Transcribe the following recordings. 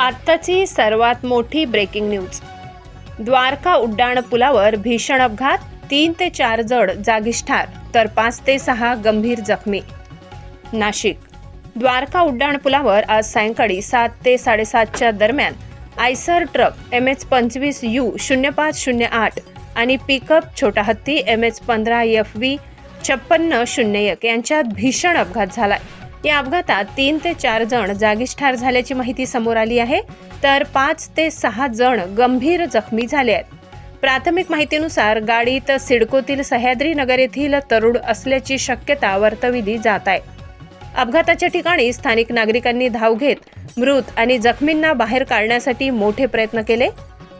आत्ताची सर्वात मोठी ब्रेकिंग न्यूज द्वारका उड्डाण पुलावर भीषण अपघात तीन ते चार जण जागीच ठार तर पाच ते सहा गंभीर जखमी. नाशिक. द्वारका उड्डाण पुलावर आज सायंकाळी सात ते साडेसातच्या दरम्यान आयसर ट्रक एम एच पंचवीस यू शून्य पाच शून्य आठ आणि पिकअप छोटा हत्ती एम एच पंधरा एफ व्ही छप्पन्न शून्य एक यांच्यात भीषण अपघात झालाय. या अपघातात तीन ते चार जण जागीच ठार झाल्याची माहिती समोर आली आहे. तर पाच ते सहा जण गंभीर जखमी झाले आहेत. प्राथमिक माहितीनुसार गाडीत सिडकोतील सह्याद्री नगर येथील तरुण असल्याची शक्यता वर्तविली जात आहे. अपघाताच्या ठिकाणी स्थानिक नागरिकांनी धाव घेत मृत आणि जखमींना बाहेर काढण्यासाठी मोठे प्रयत्न केले.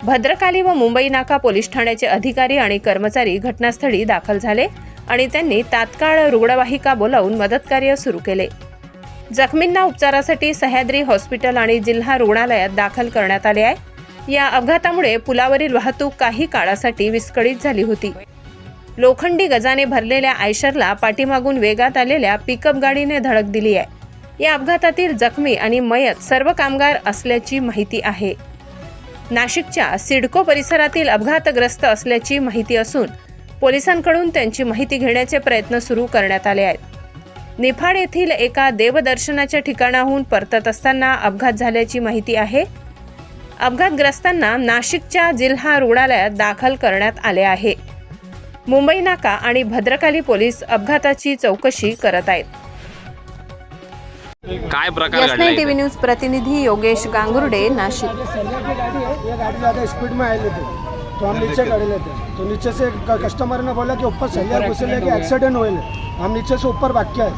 भद्रकाली व मुंबई नाका पोलीस ठाण्याचे अधिकारी आणि कर्मचारी घटनास्थळी दाखल झाले आणि त्यांनी तात्काळ रुग्णवाहिका बोलावून मदतकार्य सुरू केले. जखमींना उपचारासाठी सह्याद्री हॉस्पिटल आणि जिल्हा रुग्णालयात दाखल करण्यात आले आहे. या अपघातामुळे पुलावरील वाहतूक काही काळासाठी विस्कळीत झाली होती. लोखंडी गजाने भरलेल्या आयशरला पाठीमागून वेगात आलेल्या पिकअप गाडीने धडक दिली आहे. या अपघातातील जखमी आणि मयत सर्व कामगार असल्याची माहिती आहे. नाशिकच्या सिडको परिसरातील अपघातग्रस्त असल्याची माहिती असून पोलिसांकडून त्यांची माहिती घेण्याचे प्रयत्न सुरू करण्यात आले आहेत. निफाड येथील एका देवदर्शनाच्या ठिकाणाहून परतत असताना अपघात झाल्याची माहिती आहे. अपघातग्रस्तांना नाशिकच्या जिल्हा रुग्णालयात दाखल करण्यात आले आहे. मुंबई नाका आणि भद्रकाली पोलीस अपघाताची चौकशी करत आहेत. काय प्रकार? टीव्ही न्यूज प्रतिनिधी योगेश गांगुर्डे नाशिक. स्पीड में आए थे तो हम नीचे खड़े लेते तो नीचे से क- कस्टमर ने बोला कि ऊपर सलिया घुसे लेके एक्सीडेंट हुए। हम नीचे से ऊपर भाग है।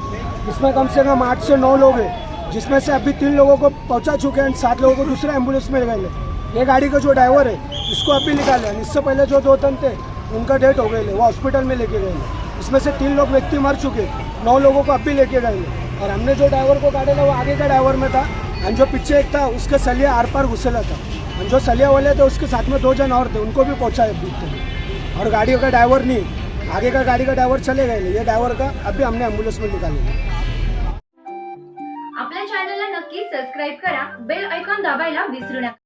इसमें कम से कम आठ से नौ लोग हैं, जिसमें से अभी तीन लोगों को पहुँचा चुके हैं सात लोगों को दूसरे एंबुलेंस में गए। ये गाड़ी का जो ड्राइवर है, इसको अभी निकाले हैं। इससे पहले जो दो तन थे, उनका डेथ हो गए वो हॉस्पिटल में लेके गए इसमें से तीन लोग व्यक्ति मर चुके, नौ लोगों को अभी लेके गए। और हमने जो ड्राइवर को काटेला वो आगे का ड्राइवर में था, और जो पीछे एक था, उसके सलिया आर पार घुसेला था। और जो सलिया वाले थे, उसके साथ में दो जन और थे, उनको भी पहुँचा अभी तक। और गाड़ियों का ड्राइवर नहीं आगे का गाड़ी का ड्राइवर चले गए ये ड्राइवर का अभी हमने एम्बुलेंस में निकाले आपल्या चॅनलला नक्की सबस्क्राईब करा बेल ऐकून दाबायला विसरू नका.